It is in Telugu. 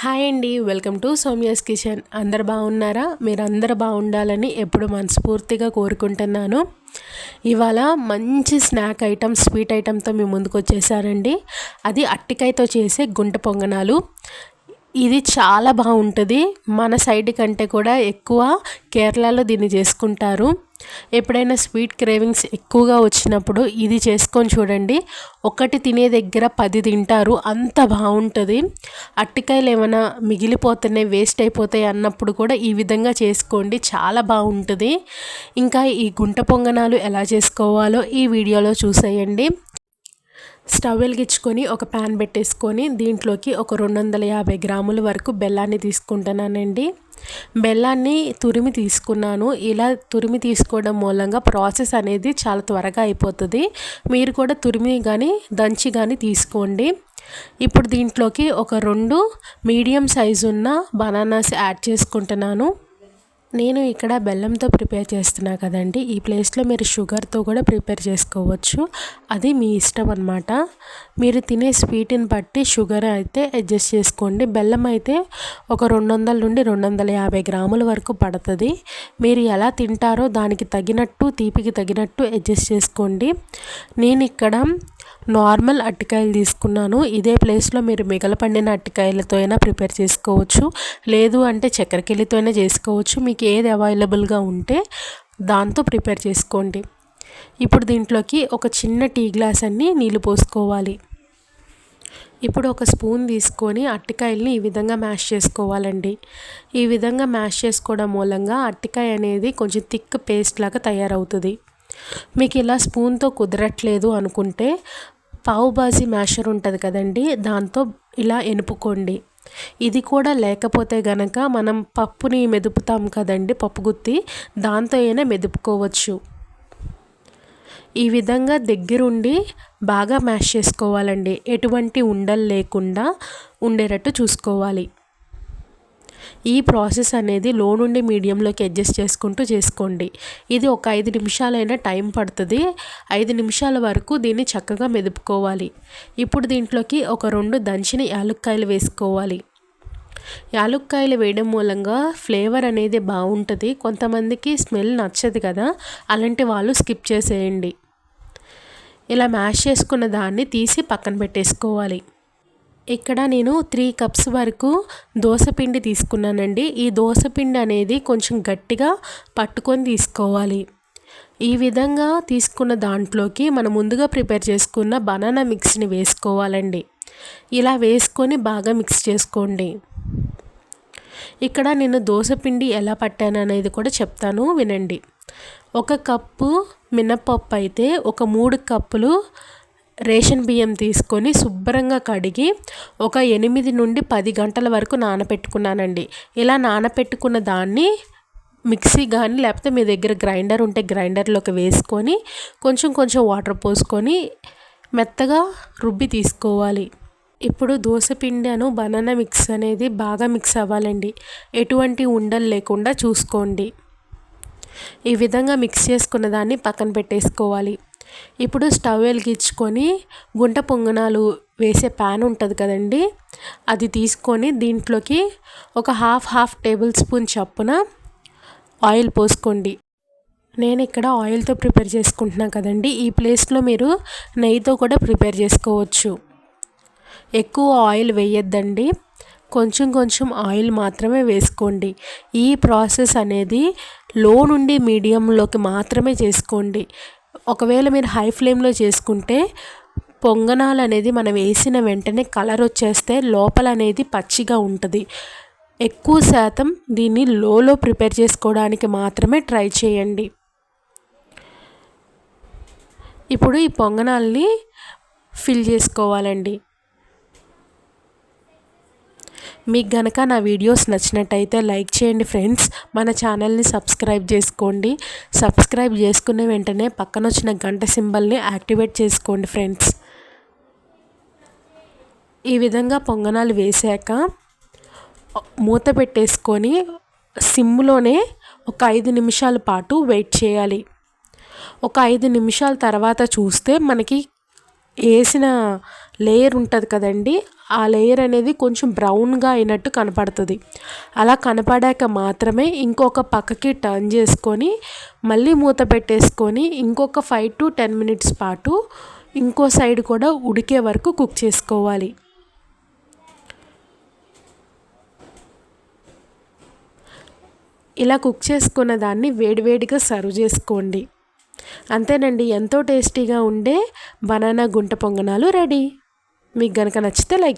హాయ్ అండి వెల్కమ్ టు సౌమ్యాస్ కిచెన్. అందరు బాగున్నారా? మీరు అందరు బాగుండాలని ఎప్పుడు మనస్ఫూర్తిగా కోరుకుంటున్నాను. ఇవాళ మంచి స్నాక్ ఐటమ్ స్వీట్ ఐటమ్తో మీ ముందుకు వచ్చేసారండి. అది అట్టికాయతో చేసే గుంట పొంగనాలు. ఇది చాలా బాగుంటుంది. మన సైడ్ కంటే కూడా ఎక్కువ కేరళలో దీన్ని చేసుకుంటారు. ఎప్పుడైనా స్వీట్ క్రేవింగ్స్ ఎక్కువగా వచ్చినప్పుడు ఇది చేసుకొని చూడండి. ఒకటి తినే దగ్గర పది తింటారు. అంత బాగుంటుంది. అట్టికాయలు ఏమైనా మిగిలిపోతున్నాయి వేస్ట్ అయిపోతాయి అన్నప్పుడు కూడా ఈ విధంగా చేసుకోండి. చాలా బాగుంటుంది. ఇంకా ఈ గుంట పొంగనాలు ఎలా చేసుకోవాలో ఈ వీడియోలో చూసేయండి. స్టవ్ వెలిగించుకొని ఒక ప్యాన్ పెట్టేసుకొని దీంట్లోకి ఒక రెండు వందల యాభై గ్రాముల వరకు బెల్లాన్ని తీసుకుంటున్నానండి. బెల్లాన్ని తురిమి తీసుకున్నాను. ఇలా తురిమి తీసుకోవడం మూలంగా ప్రాసెస్ అనేది చాలా త్వరగా అయిపోతుంది. మీరు కూడా తురిమి కానీ దంచి కానీ తీసుకోండి. ఇప్పుడు దీంట్లోకి ఒక రెండు మీడియం సైజు ఉన్న బనానాస్ యాడ్ చేసుకుంటున్నాను. నేను ఇక్కడ బెల్లంతో ప్రిపేర్ చేస్తున్నా కదండి. ఈ ప్లేస్లో మీరు షుగర్తో కూడా ప్రిపేర్ చేసుకోవచ్చు. అది మీ ఇష్టం అనమాట మీరు తినే స్వీట్ని బట్టి షుగర్ అయితే అడ్జస్ట్ చేసుకోండి. బెల్లం అయితే ఒక రెండు వందల నుండి రెండు వందల యాభై గ్రాముల వరకు పడుతుంది. మీరు ఎలా తింటారో దానికి తగినట్టు తీపికి తగినట్టు అడ్జస్ట్ చేసుకోండి. నేను ఇక్కడ నార్మల్ అట్టికాయలు తీసుకున్నాను. ఇదే ప్లేస్లో మీరు మిగల పండిన అట్టికాయలతో అయినా ప్రిపేర్ చేసుకోవచ్చు. లేదు అంటే చక్కెరకెళ్ళితో అయినా చేసుకోవచ్చు. మీకు ఏది అవైలబుల్గా ఉంటే దాంతో ప్రిపేర్ చేసుకోండి. ఇప్పుడు దీంట్లోకి ఒక చిన్న టీ గ్లాస్ అన్ని నీళ్ళు పోసుకోవాలి. ఇప్పుడు ఒక స్పూన్ తీసుకొని అట్టికాయల్ని ఈ విధంగా మ్యాష్ చేసుకోవాలండి. ఈ విధంగా మ్యాష్ చేసుకోవడం మూలంగా అట్టికాయ అనేది కొంచెం థిక్ పేస్ట్ లాగా తయారవుతుంది. మీకు ఇలా స్పూన్తో కుదరట్లేదు అనుకుంటే పావు బాజీ మ్యాషర్ ఉంటుంది కదండి దాంతో ఇలా ఎనుపుకోండి. ఇది కూడా లేకపోతే గనక మనం పప్పుని మెదుపుతాం కదండి పప్పు గుత్తి దాంతో అయినా మెదుపుకోవచ్చు. ఈ విధంగా దగ్గరుండి బాగా మ్యాష్ చేసుకోవాలండి. ఎటువంటి ఉండలు లేకుండా ఉండేటట్టు చూసుకోవాలి. ఈ ప్రాసెస్ అనేది లో నుండి మీడియంలోకి అడ్జస్ట్ చేసుకుంటూ చేసుకోండి. ఇది ఒక ఐదు నిమిషాలైనా టైం పడుతుంది. ఐదు నిమిషాల వరకు దీన్ని చక్కగా మెదుపుకోవాలి. ఇప్పుడు దీంట్లోకి ఒక రెండు దంచిన యాలుక్కాయలు వేసుకోవాలి. యాలుక్కాయలు వేయడం మూలంగా ఫ్లేవర్ అనేది బాగుంటుంది. కొంతమందికి స్మెల్ నచ్చదు కదా అలాంటి వాళ్ళు స్కిప్ చేసేయండి. ఇలా మ్యాష్ చేసుకున్న దాన్ని తీసి పక్కన పెట్టేసుకోవాలి. ఇక్కడ నేను త్రీ కప్స్ వరకు దోసపిండి తీసుకున్నానండి. ఈ దోసపిండి అనేది కొంచెం గట్టిగా పట్టుకొని తీసుకోవాలి. ఈ విధంగా తీసుకున్న దాంట్లోకి మనం ముందుగా ప్రిపేర్ చేసుకున్న బనానా మిక్స్ని వేసుకోవాలండి. ఇలా వేసుకొని బాగా మిక్స్ చేసుకోండి. ఇక్కడ నేను దోసపిండి ఎలా పట్టాను అనేది కూడా చెప్తాను వినండి. ఒక కప్పు మినప్పప్పు అయితే ఒక మూడు కప్పులు రేషన్ బియ్యం తీసుకొని శుభ్రంగా కడిగి ఒక ఎనిమిది నుండి పది గంటల వరకు నానపెట్టుకున్నానండి. ఇలా నానపెట్టుకున్న దాన్ని మిక్సీ కానీ లేకపోతే మీ దగ్గర గ్రైండర్ ఉంటే గ్రైండర్లోకి వేసుకొని కొంచెం కొంచెం వాటర్ పోసుకొని మెత్తగా రుబ్బి తీసుకోవాలి. ఇప్పుడు దోశపిండి అను బనానా మిక్స్ అనేది బాగా మిక్స్ అవ్వాలండి. ఎటువంటి ఉండలు లేకుండా చూసుకోండి. ఈ విధంగా మిక్స్ చేసుకున్న దాన్ని పక్కన పెట్టేసుకోవాలి. ఇప్పుడు స్టవ్ వెలిగించుకొని గుంట పొంగనాలు వేసే ప్యాన్ ఉంటుంది కదండి అది తీసుకొని దీంట్లోకి ఒక హాఫ్ హాఫ్ టేబుల్ స్పూన్ చప్పున ఆయిల్ పోసుకోండి. నేను ఇక్కడ ఆయిల్తో ప్రిపేర్ చేసుకుంటున్నాను కదండి ఈ ప్లేస్లో మీరు నెయ్యితో కూడా ప్రిపేర్ చేసుకోవచ్చు. ఎక్కువ ఆయిల్ వేయొద్దండి కొంచెం కొంచెం ఆయిల్ మాత్రమే వేసుకోండి. ఈ ప్రాసెస్ అనేది లో నుండి మీడియంలోకి మాత్రమే చేసుకోండి. ఒకవేళ మీరు హై ఫ్లేమ్లో చేసుకుంటే పొంగనాలు అనేది మనం వేసిన వెంటనే కలర్ వచ్చేస్తే లోపల అనేది పచ్చిగా ఉంటుంది. ఎక్కువ శాతం దీన్ని లోలో ప్రిపేర్ చేసుకోవడానికి మాత్రమే ట్రై చేయండి. ఇప్పుడు ఈ పొంగనాల్ని ఫిల్ చేసుకోవాలండి. మీకు గనక నా వీడియోస్ నచ్చినట్టయితే లైక్ చేయండి ఫ్రెండ్స్. మన ఛానల్ని సబ్స్క్రైబ్ చేసుకోండి. సబ్స్క్రైబ్ చేసుకున్న వెంటనే పక్కన వచ్చిన గంట సింబల్ని యాక్టివేట్ చేసుకోండి ఫ్రెండ్స్. ఈ విధంగా పొంగనాలు వేసాక మూత పెట్టేసుకొని సిమ్లోనే ఒక ఐదు నిమిషాల పాటు వెయిట్ చేయాలి. ఒక ఐదు నిమిషాల తర్వాత చూస్తే మనకి వేసిన లేయర్ ఉంటుంది కదండి ఆ లేయర్ అనేది కొంచెం బ్రౌన్గా అయినట్టు కనపడుతుంది. అలా కనపడాక మాత్రమే ఇంకొక పక్కకి టర్న్ చేసుకొని మళ్ళీ మూత పెట్టేసుకొని ఇంకొక ఫైవ్ టు టెన్ మినిట్స్ పాటు ఇంకో సైడ్ కూడా ఉడికే వరకు కుక్ చేసుకోవాలి. ఇలా కుక్ చేసుకున్న దాన్ని వేడివేడిగా సర్వ్ చేసుకోండి. అంతేనండి ఎంతో టేస్టీగా ఉండే బనానా గుంట పొంగనాలు రెడీ. మీకు గనక నచ్చితే లైక్